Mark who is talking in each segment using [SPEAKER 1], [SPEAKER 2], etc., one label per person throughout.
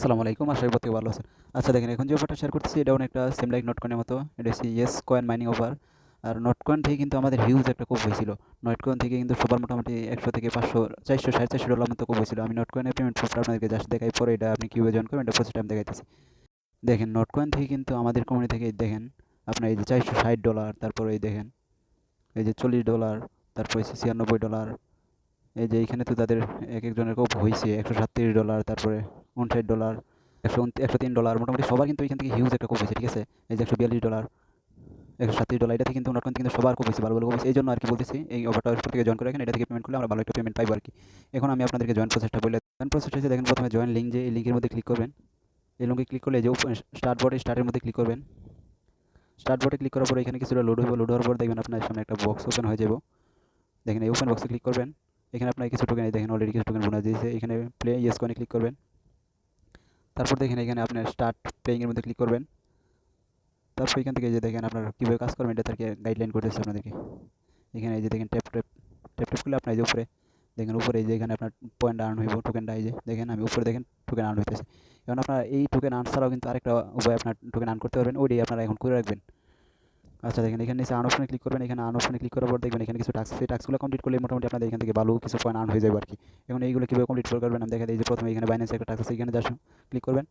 [SPEAKER 1] আসসালামু আলাইকুম, আশা করি ভালো আছেন। আচ্ছা দেখেন, এখন যে অফারটা শেয়ার করতেছি, এটা অনেকটা সেম লাইক নট কয়েনের মতো। এটা হচ্ছে ইয়েস কয়েন মাইনিং অফার আর নট কয়েন থেকে কিন্তু আমাদের হিউজ একটা কোপ হয়েছিল। নট কয়েন থেকে কিন্তু সবার মোটামুটি একশো থেকে পাঁচশো, চারশো, সাড়ে চারশো ডলার মতো কোপ হয়েছিল। আমি নট কয়েনের পেমেন্ট প্রুফটা আপনাদেরকে জাস্ট দেখাই, পরে এটা আপনি কীভাবে জয়েন করবেন, এটা প্রসেসটা আমি দেখাইতেছি। দেখেন নট কয়েন থেকে কিন্তু আমাদের কোম্পানি থেকে দেখেন, আপনার এই যে চারশো ষাট ডলার তারপরে এই দেখেন, এই যে চল্লিশ ডলার তারপর হচ্ছে ছিয়ানব্বই ডলার এই যে এইখানে তো তাদের এক একজনের কোপ হয়েছে, একশো সাতত্রিশ ডলার তারপরে উনষাট ডলার একশো একশো তিন ডলার মোটামুটি সবার কিন্তু এখান থেকে হিউজ একটা কোপ হয়েছে, ঠিক আছে? এই যে একশো বিয়াল্লিশ ডলার একশো সাতত্রিশ ডলার এটা থেকে কিন্তু নট কিন্তু সবার কোপ হয়েছে, ভালো ভালো এই জন্য আর কি বলতেছি, এই অফারটা থেকে জয়েন করে রাখেন এটা থেকে পেমেন্ট করলে আমরা ভালো একটা পেমেন্ট পাইবো আর কি এখন আমি আপনাদেরকে জয়েন প্রসেসটা বলে জয়েন প্রসেস হচ্ছে দেখেন, প্রথমে জয়েন লিঙ্ক যে, এই লিঙ্কের মধ্যে ক্লিক করবেন। এই লিঙ্কে ক্লিক করলে যে স্টার্ট বোর্ডে স্টার্টের মধ্যে ক্লিক করবেন। স্টার্ট বোর্ডে ক্লিক করার পর এখানে কিছুটা লোড হইব লোড হওয়ার পর দেখবেন আপনার সামনে একটা বক্স ওপেন হয়ে যাব। দেখেন, এই ওপেন বক্সে ক্লিক করবেন। এখানে আপনার কিছু টোকেন দেখেন অলরেডি কিছু টোকেন বোনাস দিয়েছে। এখানে প্লে ইয়েস কয়েনে ক্লিক করবেন। তারপর দেখেন এখানে আপনার স্টার্ট প্লেইংয়ের মধ্যে ক্লিক করবেন। তারপর এখান থেকে যে দেখেন আপনার কীভাবে কাজ করবেন, এটা তাকে গাইডলাইন করতেছে আপনাদেরকে। এখানে এই যে দেখেন ট্যাপ ট্যাপ ট্যাপ ট্যাপ করলে আপনার এই যে উপরে, দেখেন উপরে এই যে এখানে আপনার পয়েন্ট আর্ন হইব টোকেনটা এই যে দেখেন, আমি উপরে দেখেন টোকেন আর্ন হইতেছে। এখন আপনার এই টোকেন আর্ন ছাড়াও কিন্তু আরেকটা উপায় আপনার টোকেন আর্ন করতে পারবেন, ওইটাই আপনারা এখন করে রাখবেন। আচ্ছা দেখেন এখানে নিচে আন অপশনে ক্লিক করবেন, এখানে আন অপশনে ক্লিক করার পর দেখবেন এখানে কিছু টাস্ক সেই টাস্কগুলো কমপ্লিট করলে মোটামুটি আপনাদের এখান থেকে ভালো কিছু পয়েন্ট আর্ন হয়ে যাবে আর কি এখন এইগুলো কীভাবে কমপ্লিট করবেন? আমি দেখা এই যে প্রথমে এখানে বাইন্যান্স একটা টাস্ক আছে, এখানে জাস্ট ক্লিক করবেন।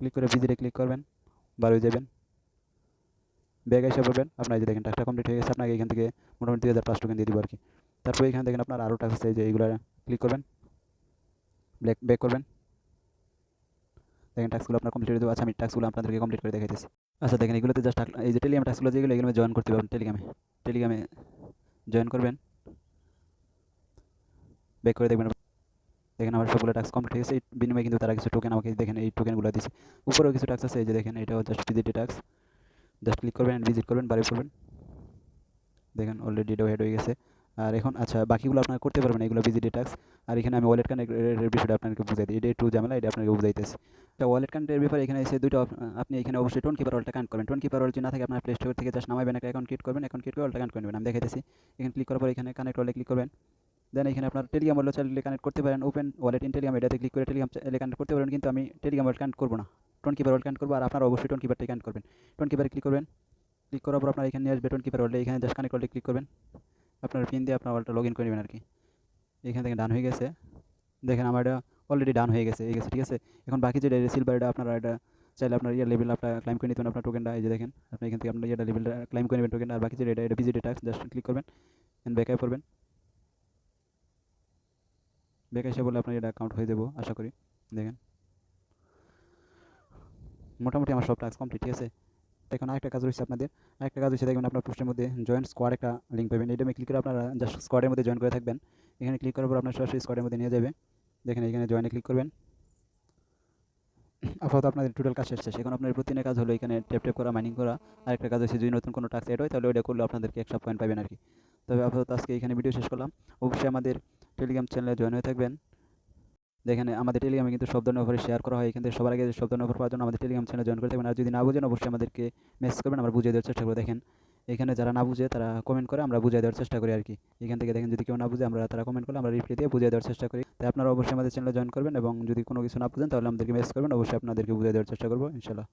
[SPEAKER 1] ক্লিক করে ভিজিটে ক্লিক করবেন বার হয়ে যাবেন। ব্যাগ এসে পড়বেন। আপনার যে দেখেন টাস্কটা কমপ্লিট হয়ে গেছে, আপনাকে এখান থেকে মোটামুটি দুই হাজার পাঁচ টোকেন দিয়ে দিব আর কি তারপরে এখানে দেখেন আপনার আরও টাস্ক আছে যে এইগুলো ক্লিক করবেন। ব্যাক ব্যাক করবেন। দেখেন টাস্কগুলো আপনার কমপ্লিট দেবো আচ্ছা আমি টাস্কগুলো আপনাদেরকে কমপ্লিট করে দেখাইতেছি। আচ্ছা দেখেন এগুলোতে জাস্ট এই যে টেলিগ্রাম টাস্কগুলো যেগুলো, এগুলো জয়েন করতে পারবেন টেলিগ্রামে টেলিগ্রামে জয়েন করবেন। ব্যাক করে দেখবেন। দেখেন আমার সবগুলো টাস্ক কমপ্লিট হয়ে গেছে বিনিময়ে কিন্তু তারা কিছু টোকেন আমাকে, দেখেন এই টোকেনগুলো দিচ্ছে উপরেও কিছু টাস্ক আছে, এই যে দেখেন, এটাও জাস্ট ভিজিটে টাস্ক জাস্ট ক্লিক করবেন ভিজিট করবেন, বাড়ি করবেন দেখেন অলরেডি এটাও হেড হয়ে গেছে। আর এখন আচ্ছা বাকিগুলো আপনারা করতে পারবেন এগুলো ভিজিটে টাস্ক আর এখানে আমি ওয়ালেট কানেক্টের বিষয়টা আপনাকে বুঝাই দিই। এটা একটু ঝামেলা, এটা আপনাকে বুঝাইতেছি। এটা ওয়ালেট কানেক্টের ব্যাপারে এখানে এসে দুটো আপনি এখানে অবশ্যই টোন কিপার ওয়ালটা কানেক্ট করবেন। টোন কিপার ওয়াল যদি না থাকে, আপনার প্লে স্টোর থেকে জাস্ট নামাবেন, একটা অ্যাকাউন্ট ক্রিয়েট করবেন অ্যাকাউন্ট ক্রিয়েট করে ওয়ালটা কানেক্ট করে নেবেন। আমি দেখাইতেছি। এখানে ক্লিক করার পর এখানে কানেক্ট ওয়ালে ক্লিক করবেন। দেন এখানে আপনার টেলিগ্রাম ওয়ালেট চাইলে কানেক্ট করতে পারেন। ওপেন ওয়ালেট ইন টেলিগ্রাম এটাতে ক্লিক করে টেলিগ্রাম চাইলে কানেক্ট করতে পারেন কিন্তু আমি টেলিগ্রাম ওয়ালেট কানেক্ট করব না। টোন কিপার ওয়ালেট কানেক্ট করব, আর আপনারা অবশ্যই টোন কিপারটাই কানেক্ট করবেন। টোন কিপারে ক্লিক করবেন। ক্লিক করার পর আপনার এখানে নিয়ে আসবে টোন কিপার ওয়ালে এখানে জাস্ট কানেক্ট ওয়ালে ক্লিক করবেন। আপনার পিন দিয়ে আপনার ওয়ালটা লগ ইন করে নেবেন আর কি এখান থেকে ডান হয়ে গেছে। দেখেন আমার এটা অলরেডি ডান হয়ে গেছে এই গেছে, ঠিক আছে? এখন বাকি যেটা সিলভার এটা আপনারা এটা চাইলে আপনার ইয়ার লেভেল আপনার ক্লাইম করে নিতেন আপনার টোকেনটা এই যে দেখেন, আপনি এখান থেকে আপনার ইয়ারটা লেভেলটা ক্লাইম করে নেবেন টোকেন আর বাকি যেটা এটা এটা ভিজিটে টাক্স জাস্ট ক্লিক করবেন এন্ড ব্যাকআপ করবেন। ব্যাক এসে বলে আপনার এটা অ্যাকাউন্ট হয়ে দেবো আশা করি। দেখেন। মোটামুটি আমার সব টাস্ক কমপ্লিট ঠিক আছে? এখন আরেকটা কাজ রয়েছে আপনাদের। আরেকটা কাজ হচ্ছে দেখবেন আপনার পোস্টের মধ্যে জয়েন্ট স্কোয়াড একটা লিঙ্ক পাবেন। এটা ক্লিক করে আপনারা জাস্ট স্কোয়াডের মধ্যে জয়েন করে থাকবেন। এখানে ক্লিক করার পর আপনার সরাসরি স্কোয়াডের মধ্যে নিয়ে যাবে। দেখেন, এখানে জয়েনে ক্লিক করবেন। আপাতত আপনাদের টোটাল কাজ শেষ এখন আপনার প্রতিদিনের কাজ হলো এখানে ট্যাপ ট্যাপ করা মাইনিং করা। আরেকটা কাজ হচ্ছে যদি নতুন কোনো টাস্ক এড হয়, তাহলে ওইটা করলে আপনাদেরকে একশো পয়েন্ট পাবেন আর কি। তবে আপাতত আজকে এখানে ভিডিও শেষ করলাম। অবশ্যই আমাদের টেলিগ্রাম চ্যানেলে জয়েন হয়ে থাকবেন। দেখেন, আমাদের টেলিগ্রামে কিন্তু সব ধরনের অফারে শেয়ার করা হয়। এখান থেকে সবার আগে সব ধরনের অফার পাওয়ার জন্য আমাদের টেলিগ্রাম চ্যানেল জয়েন করে থাকবেন। আর যদি না বুঝেন, অবশ্যই আমাদেরকে মেসেজ করবেন, আমরা বুঝিয়ে দেওয়ার চেষ্টা করে। দেখেন, এখানে যারা না বুঝে, তারা কমেন্ট করে, আমরা বুঝিয়ে দেওয়ার চেষ্টা করি আর কি। এখান থেকে দেখেন, যদি কেউ না বুঝে, আমরা তারা কমেন্ট করলে আমরা রিপ্লাই দিয়ে বুঝিয়ে দেওয়ার চেষ্টা করি। তাই আপনারা অবশ্যই আমাদের চ্যানেলে জয়েন করবেন এবং যদি কোনো কিছু না বুঝেন, তাহলে আমাদেরকে মেসেজ করবেন। অবশ্যই আপনাদেরকে বুঝিয়ে দেওয়ার চেষ্টা করব, ইনশাল্লাহ।